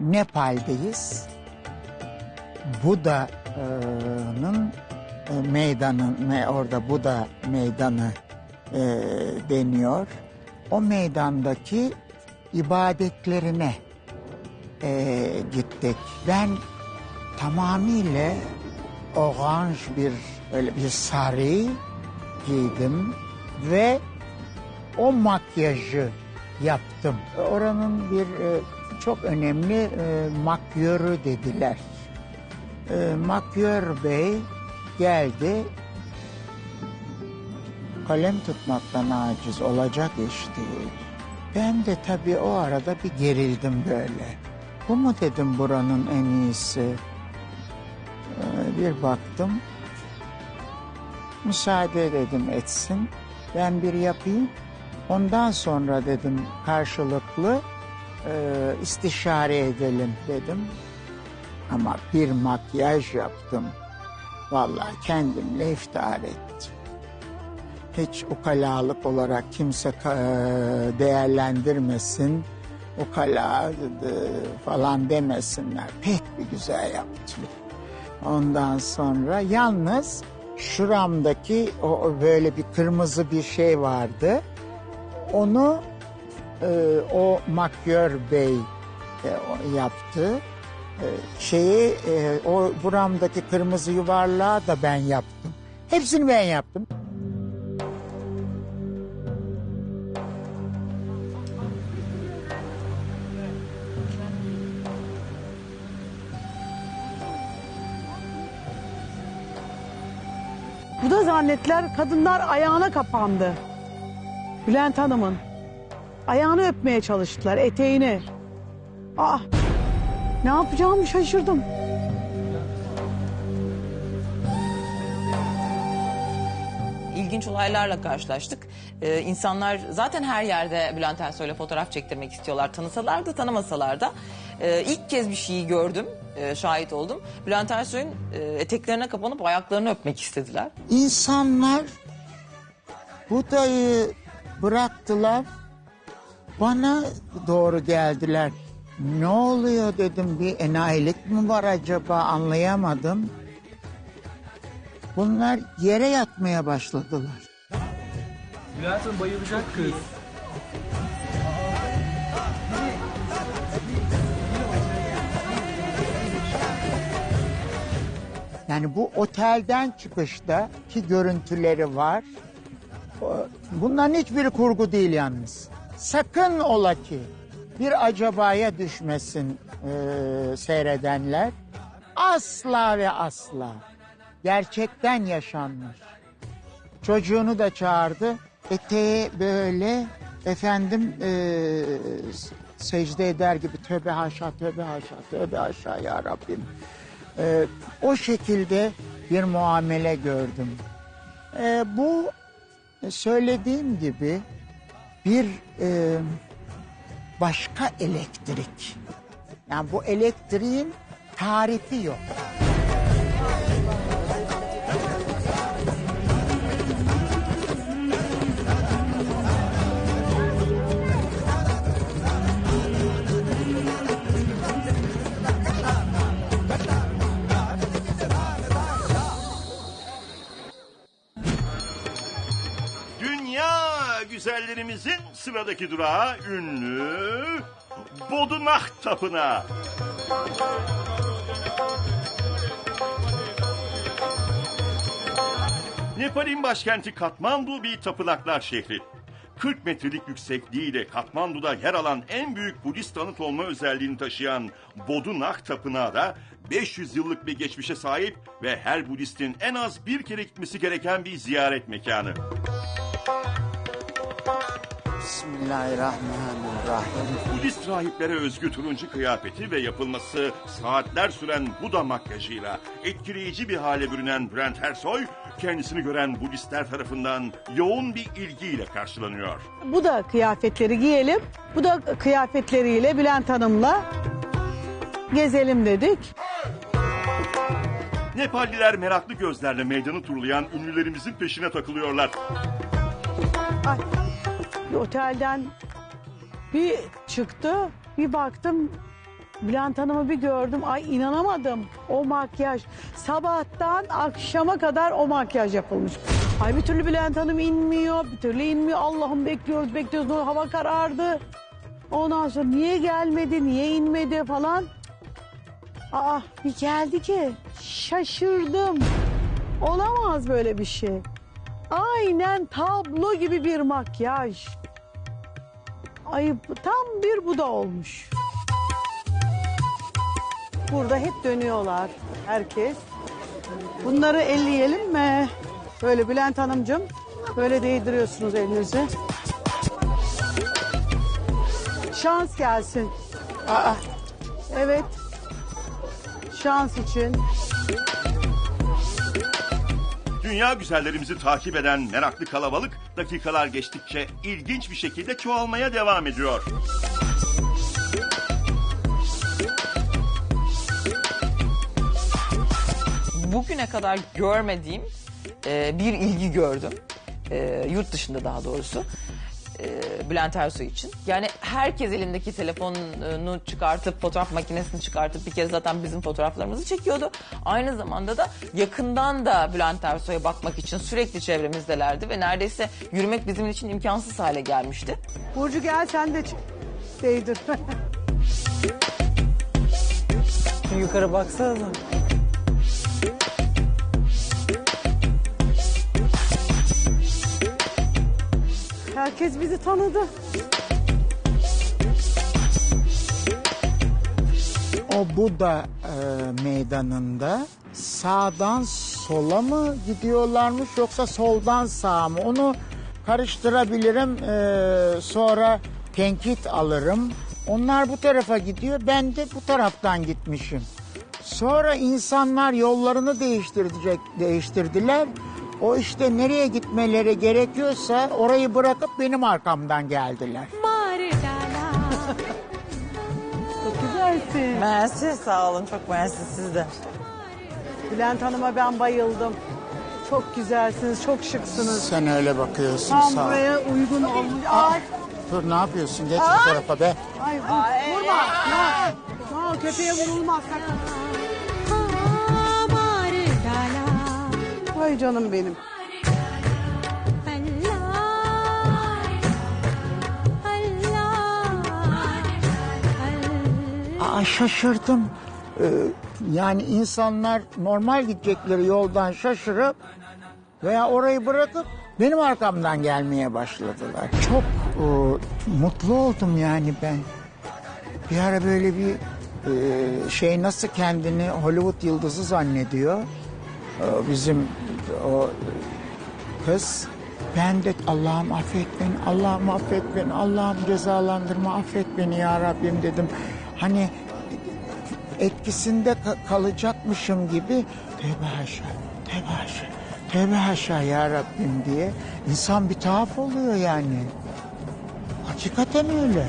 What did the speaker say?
Nepal'deyiz. Buda'nın e, meydanı, me- orada Buda meydanı e, deniyor. O meydandaki ibadetlerine e, gittik. Ben tamamıyla oranj bir öyle bir sarı giydim ve o makyajı yaptım. Oranın bir e, çok önemli e, makyörü dediler. E, makyör bey geldi. Kalem tutmaktan aciz olacak iş değil. Ben de tabii o arada bir gerildim böyle. Bu mu dedim buranın en iyisi? Ee, bir baktım. Müsaade dedim etsin. Ben bir yapayım. Ondan sonra dedim karşılıklı e, istişare edelim dedim. Ama bir makyaj yaptım. Vallahi kendimle iftihar ettim. Hiç ukalalık olarak kimse ka- değerlendirmesin. Ukala e, falan demesinler. Pek bir güzel yaptım. Ondan sonra yalnız şuramdaki o böyle bir kırmızı bir şey vardı. Onu e, o makyör bey e, yaptı. E, şeyi e, o buramdaki kırmızı yuvarlağı da ben yaptım. Hepsini ben yaptım. Bu da zannettiler kadınlar ayağına kapandı. Bülent Hanım'ın. Ayağını öpmeye çalıştılar, eteğini. Aa, ne yapacağımı şaşırdım. ilginç olaylarla karşılaştık. Ee, insanlar zaten her yerde Bülent Ersoy'la fotoğraf çektirmek istiyorlar. Tanısalar da tanımasalar da. Ee, ilk kez bir şeyi gördüm, e, şahit oldum. Bülent Ersoy'un e, eteklerine kapanıp ayaklarını öpmek istediler. İnsanlar Buda'yı bıraktılar. Bana doğru geldiler. Ne oluyor dedim bir enayilik mi var acaba anlayamadım. Bunlar yere yatmaya başladılar. Bülent Hanım bayılacak kız. Yani bu otelden çıkışta ki görüntüleri var. Bunların hiçbiri kurgu değil yalnız. Sakın ola ki bir acabaya düşmesin e, seyredenler. Asla ve asla. Gerçekten yaşanmış. Çocuğunu da çağırdı. Eteği böyle efendim e, secde eder gibi tövbe haşa tövbe haşa tövbe haşa ya Rabbim. E, o şekilde bir muamele gördüm. E, bu söylediğim gibi bir e, başka elektrik. Yani bu elektriğin tarifi yok. Güzellerimizin sıradaki durağı ünlü Bodunak Tapınağı. Nepal'in başkenti Katmandu bir tapınaklar şehri. 40 metrelik yüksekliğiyle Katmandu'da yer alan en büyük Budist anıt olma özelliğini taşıyan Bodunak Tapınağı da 500 yıllık bir geçmişe sahip ve her Budistin en az bir kere gitmesi gereken bir ziyaret mekanı. Bismillahirrahmanirrahim. Budist rahiplere özgü turuncu kıyafeti ve yapılması saatler süren Buda makyajıyla etkileyici bir hale bürünen Brent Ersoy, kendisini gören Budistler tarafından yoğun bir ilgiyle karşılanıyor. Bu da kıyafetleri giyelim. Bu da kıyafetleriyle Bülent Hanım'la gezelim dedik. Nepalliler meraklı gözlerle meydanı turlayan ünlülerimizin peşine takılıyorlar. Ay, otelden bir çıktı, bir baktım Bülent Hanım'ı bir gördüm. Ay inanamadım. O makyaj. Sabahtan akşama kadar o makyaj yapılmış. Ay bir türlü Bülent Hanım inmiyor. Bir türlü inmiyor. Allah'ım bekliyoruz bekliyoruz. Nur hava karardı. Ondan sonra niye gelmedi, niye inmedi falan. Aa bir geldi ki şaşırdım. Olamaz böyle bir şey. Aynen tablo gibi bir makyaj. Ay tam bir Buda olmuş. Burada hep dönüyorlar herkes. Bunları elleyelim mi? Böyle Bülent Hanımcığım. Böyle değdiriyorsunuz elinizi. Şans gelsin. Aa, evet. Şans için. Dünya güzellerimizi takip eden meraklı kalabalık dakikalar geçtikçe ilginç bir şekilde çoğalmaya devam ediyor. bugüne kadar görmediğim e, bir ilgi gördüm. E, yurt dışında daha doğrusu. E, Bülent Ersoy için. Yani herkes elindeki telefonunu çıkartıp fotoğraf makinesini çıkartıp bir kere zaten bizim fotoğraflarımızı çekiyordu. Aynı zamanda da yakından da Bülent Ersoy'a bakmak için sürekli çevremizdelerdi ve neredeyse yürümek bizim için imkansız hale gelmişti. Burcu gel sen de değdir. Yukarı baksanıza. Herkes bizi tanıdı. O Buda e, meydanında sağdan sola mı gidiyorlarmış yoksa soldan sağa mı? Onu karıştırabilirim. e, sonra tenkit alırım. Onlar bu tarafa gidiyor. Ben de bu taraftan gitmişim. Sonra insanlar yollarını değiştirecek değiştirdiler. O işte nereye gitmeleri gerekiyorsa orayı bırakıp benim arkamdan geldiler. Çok güzelsin. Mersi sağ olun çok mersi siz de. Bülent Hanım'a ben bayıldım. Çok güzelsiniz, çok şıksınız. Sen öyle bakıyorsun Tam sağ ol. buraya uygun olmuş. Ay, Dur ne yapıyorsun? Geç bu tarafa be. ay vur- vurma. Ya, ya köpeğe vurulmaz sakın. Ay canım benim. Aa, şaşırdım. Ee, yani insanlar normal gidecekleri yoldan şaşırıp veya orayı bırakıp benim arkamdan gelmeye başladılar. Çok e, mutlu oldum yani ben. Bir ara böyle bir e, şey nasıl kendini Hollywood yıldızı zannediyor. E, bizim o kız. Ben de Allah'ım affet beni, Allah'ım affet beni, Allah'ım cezalandırma, affet beni ya Rabbim dedim. Hani etkisinde ka- kalacakmışım gibi tövbe haşa, tövbe haşa, tövbe haşa ya Rabbim diye insan bir tuhaf oluyor yani. Hakikaten öyle.